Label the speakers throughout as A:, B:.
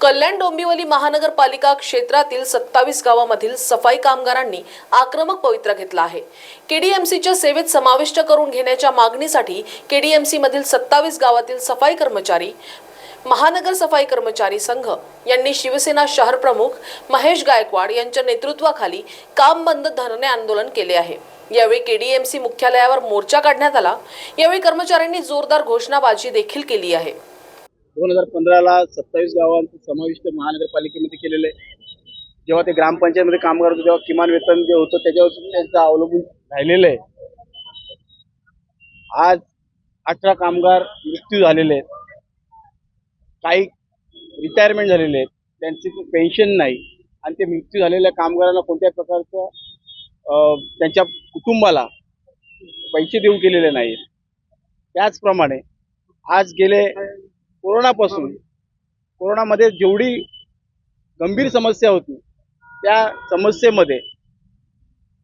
A: कल्याण डोंबिवली महानगरपालिका क्षेत्रातील सत्तावीस गावामधील सफाई कामगारांनी आक्रमक पवित्रा घेतला आहे. केडीएमसीच्या सेवेत समाविष्ट करून घेण्याच्या मागणीसाठी केडीएमसी मधील सत्तावीस गावातील सफाई कर्मचारी महानगर सफाई कर्मचारी संघ यांनी शिवसेना शहर प्रमुख महेश गायकवाड यांच्या नेतृत्वाखाली काम बंद धरणे आंदोलन केले आहे. यावेळी केडीएमसी मुख्यालयावर मोर्चा काढण्यात आला. यावेळी कर्मचाऱ्यांनी जोरदार घोषणाबाजी देखील केली आहे.
B: दोन हजार पंधराला सत्तावीस गावांचं समाविष्ट महानगरपालिकेमध्ये केलेलं आहे. जेव्हा ते ग्रामपंचायतमध्ये काम करत होते तेव्हा किमान वेतन जे होतं त्याच्यावर त्यांचं अवलंबून राहिलेलं आहे. आज अठरा कामगार मृत्यू झालेले आहेत. काही रिटायरमेंट झालेले आहेत. त्यांची पेन्शन नाही. आणि ते मृत्यू झालेल्या कामगारांना कोणत्या प्रकारचं अं, त्यांच्या कुटुंबाला पैसे देऊ केलेले नाहीत. त्याचप्रमाणे आज गेले कोरोनापासून कोरोनामध्ये जेवढी गंभीर समस्या होती त्या समस्येमध्ये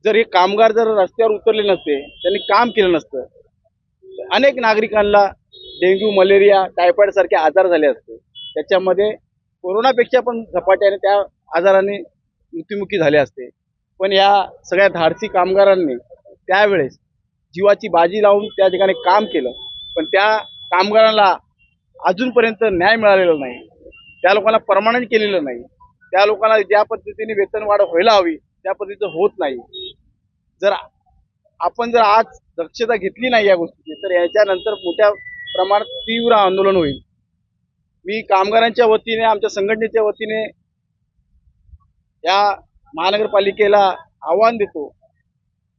B: जर हे कामगार जर रस्त्यावर उतरले नसते त्यांनी काम केलं नसतं अनेक नागरिकांना डेंग्यू मलेरिया टायफॉइड सारखे आजार झाले असते. त्याच्यामध्ये कोरोनापेक्षा पण झपाट्याने त्या आजाराने मृत्युमुखी झाले असते. पण या सगळ्या धाडसी कामगारांनी त्यावेळेस जीवाची बाजी लावून त्या ठिकाणी काम केलं. पण त्या कामगारांना अजूनपर्यंत न्याय मिळालेला नाही. त्या लोकांना परमानंट केलेलं नाही. त्या लोकांना ज्या पद्धतीने वेतन वाढ व्हायला हवी त्या पद्धतीचं होत नाही. जर आपण जर आज दक्षता घेतली नाही या गोष्टीची तर याच्यानंतर मोठ्या प्रमाणात तीव्र आंदोलन होईल. मी कामगारांच्या वतीने आमच्या संघटनेच्या वतीने या महानगरपालिकेला आव्हान देतो.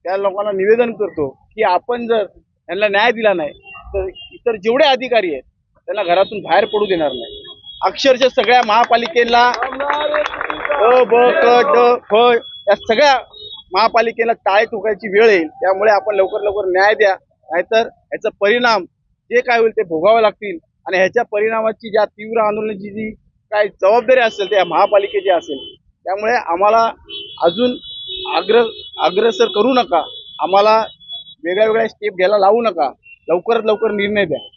B: त्या लोकांना निवेदन करतो की आपण जर यांना न्याय दिला नाही तर इतर जेवढे अधिकारी आहेत त्यांना घरातून बाहेर पडू देणार नाही. अक्षरशः सगळ्या महापालिकेला अ ब क ड फ या सगळ्या महापालिकेला टाळे ठोकायची वेळ येईल. त्यामुळे आपण लवकर लवकर न्याय द्या. नाहीतर ह्याचा परिणाम जे काय होईल ते भोगावे लागतील. आणि ह्याच्या परिणामाची ज्या तीव्र आंदोलनाची जी काय जबाबदारी असेल त्या महापालिकेची असेल. त्यामुळे आम्हाला अजून अग्र अग्रसर करू नका. आम्हाला वेगळ्या वेगळ्या स्टेप घ्यायला लावू नका. लवकरात लवकर निर्णय द्या.